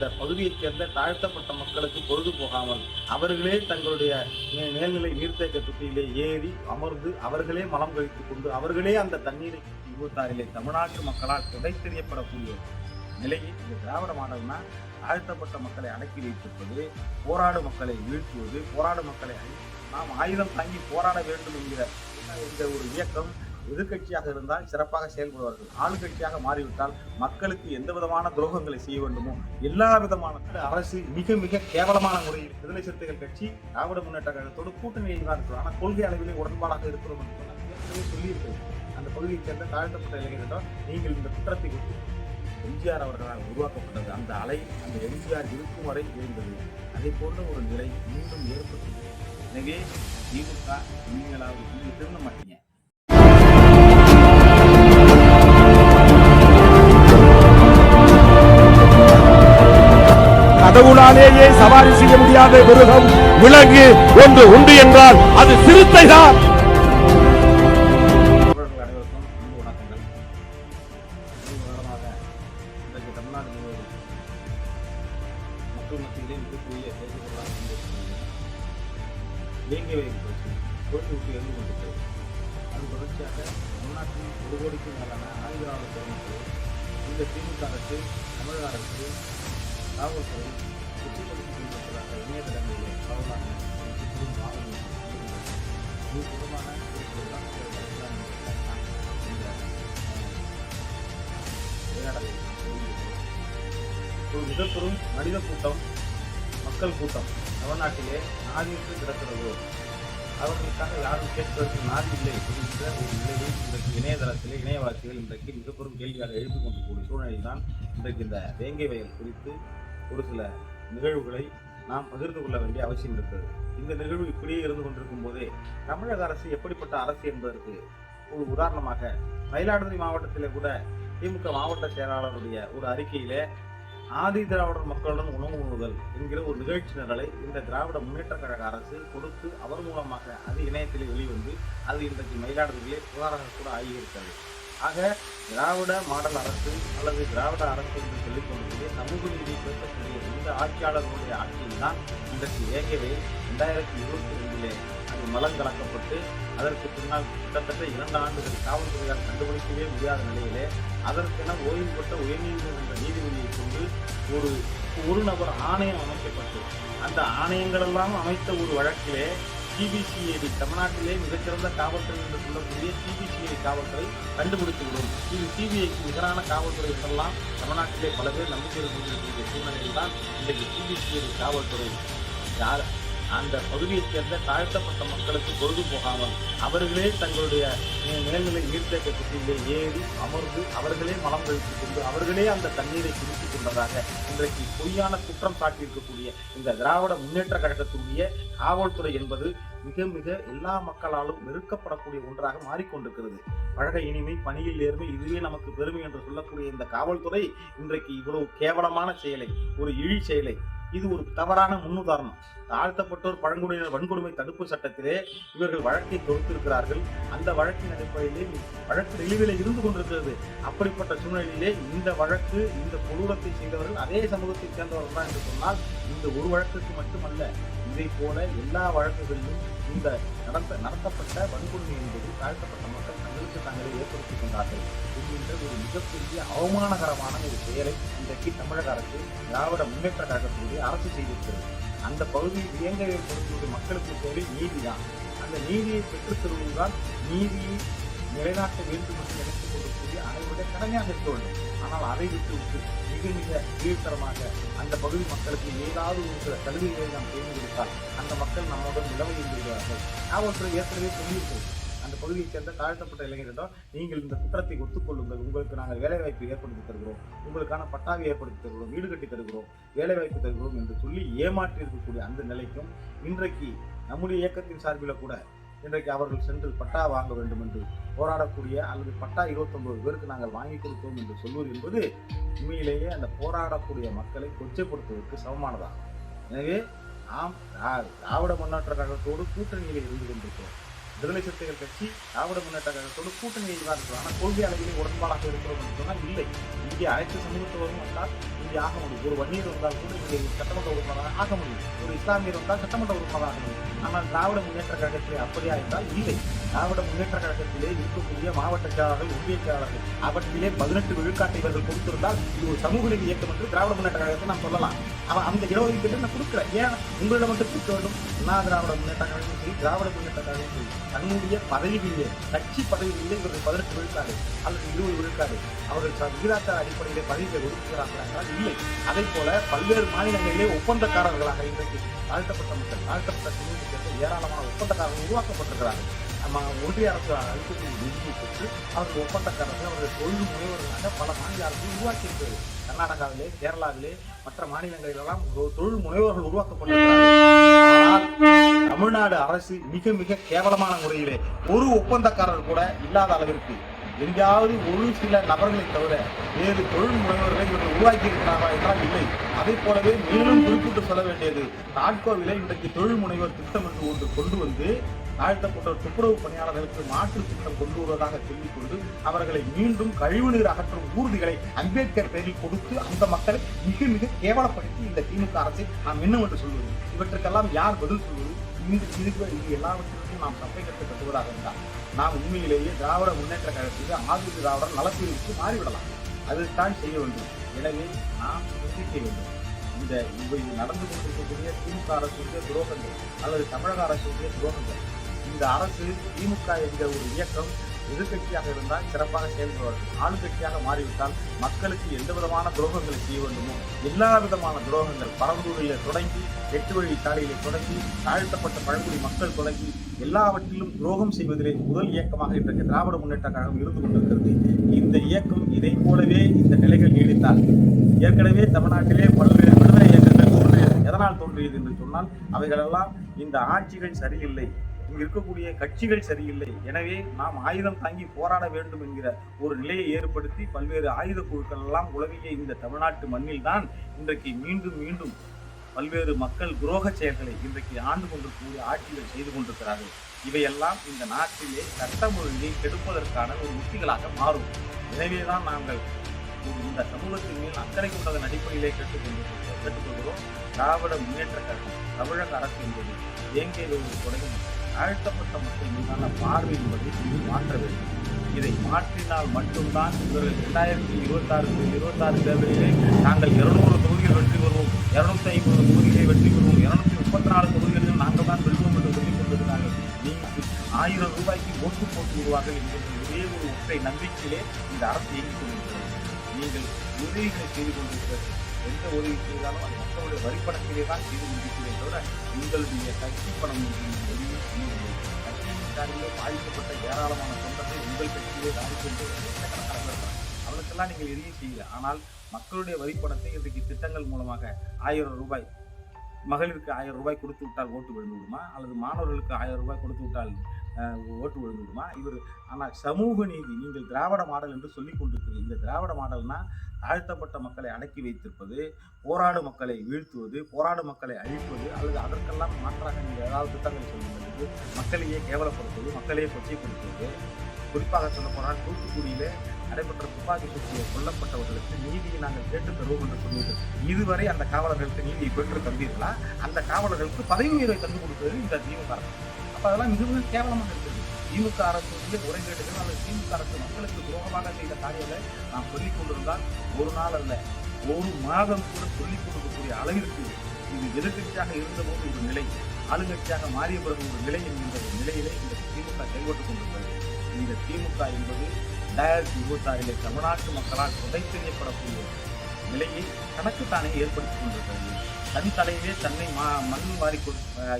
இந்த பகுதியைச் சேர்ந்த தாழ்த்தப்பட்ட மக்களுக்கு பொழுது போகாமல் அவர்களே தங்களுடைய மேல்நிலை நீர்த்தேக்க தொட்டியிலே ஏறி அமர்ந்து அவர்களே மலம் கழித்துக் கொண்டு அவர்களே அந்த தண்ணீரை இருபத்தாறிலே தமிழ்நாட்டு மக்களால் துடை தெரியப்படக்கூடிய நிலையில் இந்த திராவிட மாடல்னா தாழ்த்தப்பட்ட மக்களை அடக்கி வைத்திருப்பது போராடும் மக்களை வீழ்த்துவது போராடும் மக்களை நாம் ஆயுதம் தாங்கி போராட வேண்டும் என்கிற இந்த ஒரு இயக்கம் எதிர்க்கட்சியாக இருந்தால் சிறப்பாக செயல்படுவார்கள். ஆளுங்கட்சியாக மாறிவிட்டால் மக்களுக்கு எந்த விதமான துரோகங்களை செய்ய வேண்டுமோ எல்லா விதமான அரசு மிக மிக கேவலமான முறையில் விடுதலை சிறுத்தைகள் கட்சி திராவிட முன்னேற்ற கழகத்தோடு கூட்டணியில் தான் இருக்கிறோம். ஆனால் கொள்கை அளவிலே உடன்பாடாக இருக்கிறோம் என்று சொன்னால் அந்த பகுதியைச் சேர்ந்த தாழ்த்தப்பட்ட இளைஞர்களிடம் நீங்கள் இந்த குற்றத்தை ஒத்து எம்ஜிஆர் அவர்களால் உருவாக்கப்பட்டது. அந்த அலை அந்த எம்ஜிஆர் இருக்கும் வரை இருந்தது. அதை போன்ற ஒரு நிலை மீண்டும் ஏற்பட்டது எனவே திமுக நீங்களாவது நீங்க திருந்த மாட்டீங்க. கடவுளாலேயே சவாரி செய்ய முடியாத மிருகம் விலங்கு ஒன்று உண்டு என்றால் அது சிறுத்தை தான் மக்கள் மத்தியிலே மிகப்பெரிய பேசுபொருளாக வேங்கை பிரச்சனை விட்டு எழுந்து கொண்டிருக்கிறது. தொடர்ச்சியாக தமிழ்நாட்டில் ஒரு கோடிக்கும் மேலான இந்த திமுக அரசு தமிழக அரசு காவல்துறை குற்றப்படுத்திக் இணையதளங்களிலே ஒரு சித்தரும் வாதமும் ஒரு மிகப்பெரும் மனித கூட்டம் மக்கள் கூட்டம் தமிழ்நாட்டிலே நாதிற்கு கிடக்கிறது அவர்களுக்காக யாரும் கேட்பதற்கு நாதி இல்லை என்கிற ஒரு நிலையை இன்றைக்கு இணையதளத்திலே இணையவாசிகள் இன்றைக்கு மிகப்பெரும் கேள்வியாக எழுப்பிக் கொண்டிருக்கக்கூடிய சூழ்நிலையில் தான் இன்றைக்கு இந்த வேங்கை வயல் குறித்து ஒரு சில நிகழ்வுகளை நாம் பகிர்ந்து கொள்ள வேண்டிய அவசியம் இருக்கிறது. இந்த நிகழ்வு இப்படியே இருந்து கொண்டிருக்கும் போதே தமிழக அரசு எப்படிப்பட்ட அரசு என்பதற்கு ஒரு உதாரணமாக மயிலாடுதுறை மாவட்டத்திலே கூட திமுக மாவட்ட செயலாளருடைய ஒரு அறிக்கையிலே ஆதி திராவிடர் மக்களுடன் உணவு உண்ணுதல் என்கிற ஒரு நிகழ்ச்சி நிரலை இந்த திராவிட முன்னேற்ற கழக அரசு கொடுத்து அவர் மூலமாக அது இணையத்திலே வெளிவந்து அது இன்றைக்கு மயிலாடுதுறையிலே புகாராக கூட ஆகியிருக்கிறது ஆக திராவிட மாடல் அரசு அல்லது திராவிட அரசு என்று சொல்லிக் கொண்டிருக்கிற சமூக நீதி பேசக்கூடிய இந்த ஆட்சியாளர்களுடைய ஆட்சியில் தான் இன்றைக்கு ஏகவே ரெண்டாயிரத்தி இருபத்தி ரெண்டிலே அது மலம் கலக்கப்பட்டு அதற்கு பின்னால் கிட்டத்தட்ட இரண்டு ஆண்டுகள் காவல்துறையால் கண்டுபிடிக்கவே முடியாத நிலையிலே அதற்கென ஓய்வு பெற்ற உயர்நீதிமன்ற நீதிபதியை கொண்டு ஒரு ஒரு நபர் ஆணையம் அமைக்கப்பட்டு அந்த ஆணையங்களெல்லாம் அமைத்த ஒரு வழக்கிலே சிபிசிஐடி தமிழ்நாட்டிலே மிகச்சிறந்த காவல்துறை என்று சொல்லக்கூடிய சிபிசிஐடி காவல்துறை கண்டுபிடித்து விடும் இது சிபிஐக்கு நிகரான காவல்துறை என்றெல்லாம் தமிழ்நாட்டிலே பல பேர் நம்பிக்கை கொண்டிருக்கிற சூழ்நிலையில் தான் இன்றைக்கு சிபிசிஐடி காவல்துறை. யார் அந்த பகுதியைச் சேர்ந்த தாழ்த்தப்பட்ட மக்களுக்கு பொழுது போகாமல் அவர்களே தங்களுடைய நிலங்களை நீர்த்தேக்க குட்டியிலே ஏறி அமர்ந்து அவர்களே மலம் கழித்துக் கொண்டு அவர்களே அந்த தண்ணீரை குடித்துக் கொண்டதாக இன்றைக்கு பொய்யான குற்றம் சாட்டியிருக்கக்கூடிய இந்த திராவிட முன்னேற்ற கழகத்தினுடைய காவல்துறை என்பது மிக மிக எல்லா மக்களாலும் வெறுக்கப்படக்கூடிய ஒன்றாக மாறிக்கொண்டிருக்கிறது. பழக இனிமை பணியில் நேர்மை இதுவே நமக்கு பெருமை என்று சொல்லக்கூடிய இந்த காவல்துறை இன்றைக்கு இவ்வளவு கேவலமான செயலை ஒரு இழி செயலை இது ஒரு தவறான முன்னுதாரணம். தாழ்த்தப்பட்டோர் பழங்குடியினர் வன்கொடுமை தடுப்பு சட்டத்திலே இவர்கள் வழக்கை தொடுத்திருக்கிறார்கள். அந்த வழக்கின் அடிப்படையிலே வழக்கு நிலுவையில் இருந்து கொண்டிருக்கிறது. அப்படிப்பட்ட சூழ்நிலையிலே இந்த வழக்கு இந்த கொடூரத்தை செய்தவர்கள் அதே சமூகத்தை சேர்ந்தவர்கள் தான் என்று சொன்னால் இந்த ஒரு வழக்குக்கு மட்டுமல்ல இதை போல எல்லா வழக்குகளிலும் இந்த நடத்த நடத்தப்பட்ட வன்கொடுமை என்பது தாழ்த்தப்பட்ட மக்கள் தங்களுக்கு தங்களை ஏற்படுத்திக் கொண்டார்கள். என்கின்ற ஒரு மிகப்பெரிய அவமானகரமான ஒரு செயலை இன்றைக்கு தமிழக அரசு திராவிட முன்னேற்ற கழகத்தினுடைய அரசு செய்திருக்கிறது. அந்த பகுதியில் இயங்க ஏற்படுத்திய மக்களுக்கு தேவை நீதிதான். அந்த நீதியை பெற்றுத் தருவதுதான் நீதியை நிலைநாட்ட வேண்டும் என்று நினைத்துக் கொள்ளக்கூடிய அனைவருடைய கடமையாக இருக்க வேண்டும். ஆனால் அதை விட்டு விட்டு மிக மிக கீழ்த்தரமாக அந்த பகுதி மக்களுக்கு ஏதாவது ஒரு சில சலுகைகளை நாம் செய்து கொடுத்தால் அந்த மக்கள் நம்முடன் நிலவையில் விடுவார்கள் அவற்றை ஏற்கனவே சொல்லியிருக்கிறது பகுதியைச் சேர்ந்த தாழ்த்தப்பட்ட இளைஞரிடம் நீங்கள் இந்த குற்றத்தை ஒத்துக்கொள்ளுங்கள். உங்களுக்கு நாங்கள் வேலைவாய்ப்பு ஏற்படுத்தி தருகிறோம். உங்களுக்கான பட்டாவை ஏற்படுத்தி தருகிறோம். வீடு கட்டி தருகிறோம். வேலைவாய்ப்பு தருகிறோம் என்று சொல்லி ஏமாற்றி இருக்கக்கூடிய அந்த நிலைக்கும் இன்றைக்கு நம்முடைய இயக்கத்தின் சார்பில் கூட இன்றைக்கு அவர்கள் சென்று பட்டா வாங்க வேண்டும் என்று போராடக்கூடிய அல்லது பட்டா இருபத்தொன்பது பேருக்கு நாங்கள் வாங்கி கொடுத்தோம் என்று சொல்வது என்பது உண்மையிலேயே அந்த போராடக்கூடிய மக்களை கொச்சைப்படுத்துவதற்கு சமமானதாகும். எனவே நாம் திராவிட முன்னேற்ற கழகத்தோடு கூட்டணியில் இருந்து கொண்டிருக்கிறோம். விடுதலை சிறுத்தைகள் கட்சி திராவிட முன்னேற்ற கழகத்தோடு கூட்டணி தான் இருக்கிறோம் ஆனால் கொள்கை அளவிலே உடன்பாடாக இருக்கிறோம் என்று சொன்னால் இல்லை. இங்கே அனைத்து சமூகத்தவரும் வந்தால் இங்கே ஆக முடியும். ஒரு வன்னியர் வந்தால் கூட இங்கே சட்டமன்ற உறுப்பினராக ஆக முடியும். ஒரு இஸ்லாமியர் வந்தால் சட்டமன்ற உறுப்பினராக முடியும். ஆனால் திராவிட முன்னேற்ற கழகத்திலே அப்படியா என்றால் இல்லை. திராவிட முன்னேற்ற கழகத்திலே இருக்கக்கூடிய மாவட்ட செயலாளர்கள் ஒன்றிய செயலாளர்கள் அவற்றிலே பதினெட்டு விழுக்காட்டை இவர்கள் கொடுத்திருந்தால் இது ஒரு சமூக நீதி இயக்கம் என்று திராவிட முன்னேற்ற கழகத்தை நாம் சொல்லலாம். அவன் அந்த இடஒதுக்கீட்டை நான் கொடுக்குறேன் ஏன்? உங்களிடம் மட்டும் கொடுக்க வேண்டும். அண்ணா திராவிட முன்னேற்ற கழகம் சரி திராவிட முன்னேற்ற கழகம் சரி தன்னுடைய பதவியிலே கட்சி பதவியிலே இவர்கள் பதினெட்டு விழுக்காடு அல்லது இருபது விழுக்காடு. அவர்கள் ச- விகிதாச்சார அடிப்படையிலே பதவியை ஒதுக்குகிறார்கள் என்றால் இல்லை. அதே போல பல்வேறு மாநிலங்களிலே ஒப்பந்தக்காரர்களாக இன்றைக்கு தாழ்த்தப்பட்ட மக்கள் தாழ்த்தப்பட்ட சமூகத்தை சேர்ந்த ஏராளமான ஒப்பந்தக்காரர்கள் உருவாக்கப்பட்டிருக்கிறார்கள். நம்ம ஒன்றிய அரசு அளிக்கக்கூடிய நிதியை பெற்று அவர்கள் ஒப்பந்தக்காரர்கள் அவர்கள் தொழில் முனைவர்களாக பல மாநில அரசு உருவாக்கியிருக்கிறது. கர்நாடகாவிலே கேரளாவிலே மற்ற மாநிலங்களிலெல்லாம் தொழில் முனைவர்கள் உருவாக்கப்பட்டிருக்கிறார்கள். தமிழ்நாடு அரசு மிக மிக கேவலமான முறையிலே ஒரு ஒப்பந்தக்காரர் கூட இல்லாத அளவிற்கு எங்கேயாவது ஒரு சில நபர்களை தவிர வேறு தொழில் முனைவர்களை இவர்கள் உருவாக்கி இருக்கிறாரா என்றால் இல்லை. அதை போலவே மேலும் குறிப்பிட்டு சொல்ல வேண்டியது நாட்கோவிலை இன்றைக்கு தொழில் முனைவர் திட்டம் என்று ஒன்று கொண்டு வந்து தாழ்த்தப்பட்ட துப்புரவு பணியாளர்களுக்கு மாற்று திட்டம் கொண்டு வருவதாக சொல்லிக்கொண்டு அவர்களை மீண்டும் கழிவுநீர் அகற்றும் ஊர்திகளை அம்பேத்கர் பெயரில் கொடுத்து அந்த மக்களை மிக மிக கேவலப்படுத்தி இந்த திமுக அரசை நாம் என்னவென்று சொல்வது? இவற்றுக்கெல்லாம் யார் பதில் சொல்வது? இந்த இதுக்கு இது எல்லாவற்றிற்கும் நாம் சப்பை கட்டு கட்டுவதாக இருந்தால் நாம் உண்மையிலேயே திராவிட முன்னேற்ற கழகத்துக்கு ஆதி திராவிடர் நலப்பிரிவுக்கு மாறிவிடலாம். அதுதான் செய்ய வேண்டும். எனவே நாம் சிந்திக்க வேண்டும். இந்த இவை நடந்து கொண்டிருக்கக்கூடிய திமுக அரசுடைய துரோகங்கள் அல்லது தமிழக அரசுடைய துரோகங்கள் இந்த அரசு திமுக என்ற ஒரு இயக்கம் எதிர்கட்சியாக இருந்தால் சிறப்பாக செயல்படுவார்கள் ஆளுங்கட்சியாக மாறிவிட்டால் மக்களுக்கு எந்த விதமான துரோகங்களை செய்ய வேண்டுமோ எல்லா விதமான துரோகங்கள் பரம்பூரில் தொடங்கி எட்டு வழி சாலையிலே தொடங்கி தாழ்த்தப்பட்ட பழங்குடி மக்கள் தொடங்கி எல்லாவற்றிலும் துரோகம் செய்வதிலே முதல் இயக்கமாக இன்றைக்கு திராவிட முன்னேற்ற கழகம் இருந்து கொண்டிருக்கிறது. இந்த இயக்கம் இதை போலவே இந்த நிலைகள் நீடித்தால் ஏற்கனவே தமிழ்நாட்டிலே பல்வேறு விடுதலை இயக்கங்கள் தோன்றியது. எதனால் தோன்றியது என்று சொன்னால் அவைகளெல்லாம் இந்த ஆட்சிகள் சரியில்லை. இருக்கக்கூடிய கட்சிகள் சரியில்லை. எனவே நாம் ஆயுதம் தாங்கி போராட வேண்டும் என்கிற ஒரு நிலையை ஏற்படுத்தி பல்வேறு ஆயுத குழுக்கள் எல்லாம் உலகிய இந்த தமிழ்நாட்டு மண்ணில் தான் இன்றைக்கு மீண்டும் மீண்டும் பல்வேறு மக்கள் துரோக செயல்களை இன்றைக்கு ஆண்டு கொண்டிருக்கக்கூடிய ஆட்சிகள் செய்து கொண்டிருக்கிறார்கள். இவையெல்லாம் இந்த நாட்டிலே சட்டம் ஒழுங்கை கெடுப்பதற்கான ஒரு உத்திகளாக மாறும். எனவேதான் நாங்கள் இந்த சமூகத்தின் மேல் அக்கறை கொண்டதன் அடிப்படையிலே கேட்டுக்கொண்டிருக்கிறோம் கேட்டுக்கொள்கிறோம் திராவிட முன்னேற்ற கழகம் தமிழக அரசு என்பது எங்கே தொடங்கி தாழ்த்தப்பட்ட மக்கள் மீதான பார்வை என்பதை இது மாற்ற வேண்டும். இதை மாற்றினால் மட்டும்தான் இவர்கள் இரண்டாயிரத்தி இருபத்தாறு இருபத்தாறு தேர்தலிலே நாங்கள் இருநூறு தொகுதிகள் வெற்றி பெறுவோம் இருநூத்தி ஐம்பது தொகுதிகளை வெற்றி பெறுவோம் இருநூத்தி முப்பத்தி நாலு தொகுதிகளில் நாங்கள் தான் வெல்வோம் என்று சொல்லிக் கொண்டிருக்கிறார்கள் நீங்கள் ஆயிரம் ரூபாய்க்கு ஓட்டு போட்டு விடுவார்கள் என்கின்ற ஒரே ஒரு ஒற்றை நம்பிக்கையிலே இந்த அரசு இயங்கிக் கொண்டிருக்கிறது. நீங்கள் உதவிகளை செய்து கொண்டிருக்கிறது. எந்த உதவி செய்தாலும் அது மக்களுடைய வரிப்பணத்திலே தான் செய்து கொண்டிருக்கிறேன் தவிர உங்களுடைய கட்சி பணம் கட்சியின் பாதிக்கப்பட்ட ஏராளமான தொண்டர்கள் உங்கள் கட்சியிலே பாதிக்கின்ற அவளுக்கெல்லாம் நீங்கள் எதையும் செய்யல. ஆனால் மக்களுடைய வரிப்பணத்தை இன்றைக்கு திட்டங்கள் மூலமாக ஆயிரம் ரூபாய் மகளிருக்கு ஆயிரம் ரூபாய் கொடுத்து விட்டால் ஓட்டு விழுந்து விடுமா அல்லது மாணவர்களுக்கு ஆயிரம் ரூபாய் கொடுத்து விட்டால் ஓட்டு விழுந்து விடுமா இவர் ஆனால் சமூக நீதி நீங்கள் திராவிட மாடல் என்று சொல்லிக் கொண்டிருக்கிறது இந்த திராவிட மாடல்னா தாழ்த்தப்பட்ட மக்களை அடக்கி வைத்திருப்பது போராடும் மக்களை வீழ்த்துவது போராடும் மக்களை அழிப்பது அல்லது அதற்கெல்லாம் மாற்றாக நீங்கள் ஏதாவது திட்டங்களை சொல்லுவது மக்களையே கேவலப்படுத்துவது மக்களையே கொச்சைப்படுத்துவது. குறிப்பாக சொல்ல போனால் தூத்துக்குடியிலே நடைபெற்ற துப்பாக்கி சூட்டில் கொல்லப்பட்டவர்களுக்கு நீதியை நாங்கள் கேட்டு தருவோம் என்று சொன்னீர்கள். இதுவரை அந்த காவலர்களுக்கு நீதியை பெற்று தந்தீர்களா? அந்த காவலர்களுக்கு பதவி உயர்வை தந்து கொடுத்தது இந்த தீவிரம் அப்போ அதெல்லாம் மிகவும் கேவலமாக இருக்குது திமுக அரசுடைய முறைகேடுகள் அல்லது திமுக அரசு மக்களுக்கு துரோகமாக செய்த காரியங்களை நாம் சொல்லிக் கொண்டிருந்தால் ஒரு நாள் அல்ல ஒரு மாதம் கூட சொல்லிக் கொடுக்கக்கூடிய அளவிற்கு இது எதிர்கட்சியாக இருந்தபோது ஒரு நிலை ஆளுங்கட்சியாக மாறிய பிறகு ஒரு நிலை என்கின்ற ஒரு நிலையிலே இந்த திமுக செயல்பட்டுக் கொண்டிருக்கிறது இந்த திமுக என்பது ரெண்டாயிரத்தி இருபத்தாறிலே தமிழ்நாட்டு மக்களால் உடை செய்யப்படக்கூடிய நிலையை தனக்குத்தானே ஏற்படுத்திக் கொண்டிருக்கிறது தன் தலையிலே தன்னை மா மண் வாரி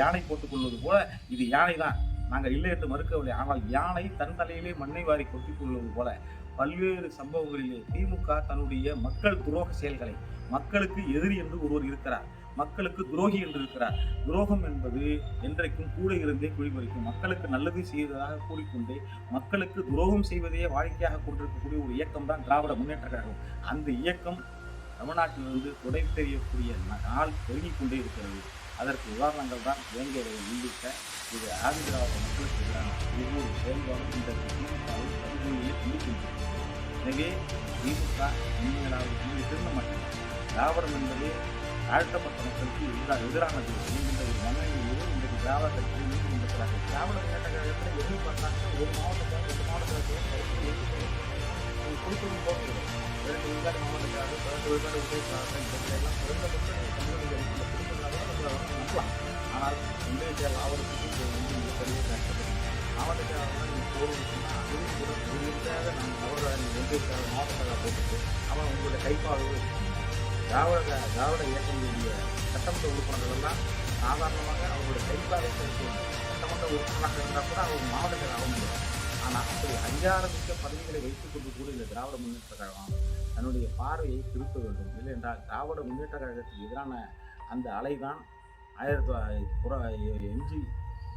யானை போட்டுக் கொள்வது போல இது யானை தான் நாங்கள் இல்லை என்று மறுக்கவில்லை. ஆனால் யானை தன் தலையிலே மண்ணை வாரி கொட்டிக் கொள்வது போல பல்வேறு சம்பவங்களிலே திமுக தன்னுடைய மக்கள் துரோக செயல்களை மக்களுக்கு எதிரி என்று ஒருவர் இருக்கிறார். மக்களுக்கு துரோகி என்று இருக்கிறார். துரோகம் என்பது என்றைக்கும் கூட இருந்தே குழிபறிக்கும் மக்களுக்கு நல்லது செய்வதாக கூறிக்கொண்டே மக்களுக்கு துரோகம் செய்வதையே வாடிக்கையாக கொண்டிருக்கக்கூடிய ஒரு இயக்கம் தான் திராவிட முன்னேற்ற கழகம். அந்த இயக்கம் தமிழ்நாட்டிலிருந்து துடை தெரியக்கூடிய நாள் பெருகிக் கொண்டே இருக்கிறது. அதற்கு உதாரணங்கள் தான் வேங்கை உள்ளிட்ட இது ஆதிதிராவிட மக்களுக்கு எதிரான ஒவ்வொரு செயல்பாடும் இந்த திமுகவில் படுகொலையை துண்டிக்கின்றது. எனவே திமுக இனிமேலாவது இங்கு திருந்த மாட்டேன் தாவரம் என்பது தாழ்த்தப்பட்ட மக்களுக்கு எதிராக எதிரானது என்கின்ற ஒரு மனநிலையோடு இன்றைக்கு திராவிட கட்சி மீண்டும் இருக்கிறார்கள் திராவிட முன்னேற்ற கழகத்தில் எதிர்ப்பு ஒரு மாவட்டத்தில் ஒரு மாவட்டத்தில் கொடுக்கணும் போகிறது ஆனால் இன்றைய செயல் வந்து மிகப்பெரிய கஷ்டப்படும் மாவட்ட அதுவும் கூட போட்டுட்டு அவன் திராவிட திராவிட இயக்கங்களுடைய சட்டமன்ற சாதாரணமாக அவங்களோட கைப்பாவை சட்டமன்ற உறுப்பினராக இருந்தால் கூட அவங்க மாவட்டத்தில் ஆக முடியும் ஆனால் அப்படி அதிகாரமிக்க பதவிகளை வைத்துக் கொண்டு கூட இந்த திராவிட முன்னேற்ற கழகம் தன்னுடைய பார்வையை திருப்ப வேண்டும். இல்லை என்றால் திராவிட முன்னேற்ற கழகத்துக்கு எதிரான அந்த அலைதான் ஆயிரத்தி தொள்ளாயிரத்தி எம்ஜி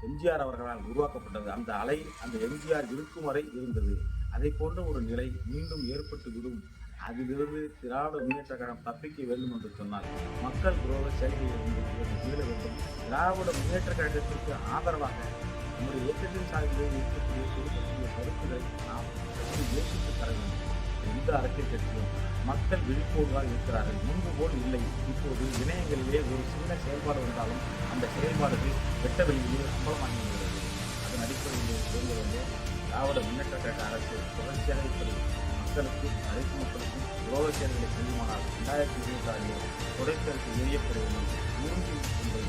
எம்ஜிஆர் அவர்களால் உருவாக்கப்பட்டது. அந்த அலை அந்த எம்ஜிஆர் இருக்கும் வரை இருந்தது. அதை போன்ற ஒரு நிலை மீண்டும் ஏற்பட்டு விடும். அதிலிருந்து திராவிட முன்னேற்ற கழகம் தப்பிக்க வேண்டும் என்று சொன்னால் மக்கள் துரோக செயல்களை மீள வேண்டும். திராவிட முன்னேற்ற கழகத்திற்கு ஆதரவாக நம்முடைய இயக்கத்தின் சார்பிலே இருக்கக்கூடிய கொடுக்கக்கூடிய பொறுப்புகளை நாம் சற்று யோசித்து தர வேண்டும். எந்த அரசியல் கட்சியும் மக்கள் விழிப்போடுதான் இருக்கிறார்கள். முன்பு போல் இல்லை. இப்போது இணையங்களிலே ஒரு சின்ன செயல்பாடு வந்தாலும் அந்த செயல்பாடுகள் வெட்ட வெளியிலே அம்பலமாகி வருகிறது அதன் அடிப்படையில் சொல்ல வந்து திராவிட முன்னேற்ற கழக அரசு தொடர்ச்சியாக இப்படி மக்களுக்கும் அனைத்து மக்களுக்கும் உலக செயல்களை செய்யுமானால் ரெண்டாயிரத்தி இருபத்தி ஆறிலே தொடர்ச்சி அரசு மூன்று என்பதை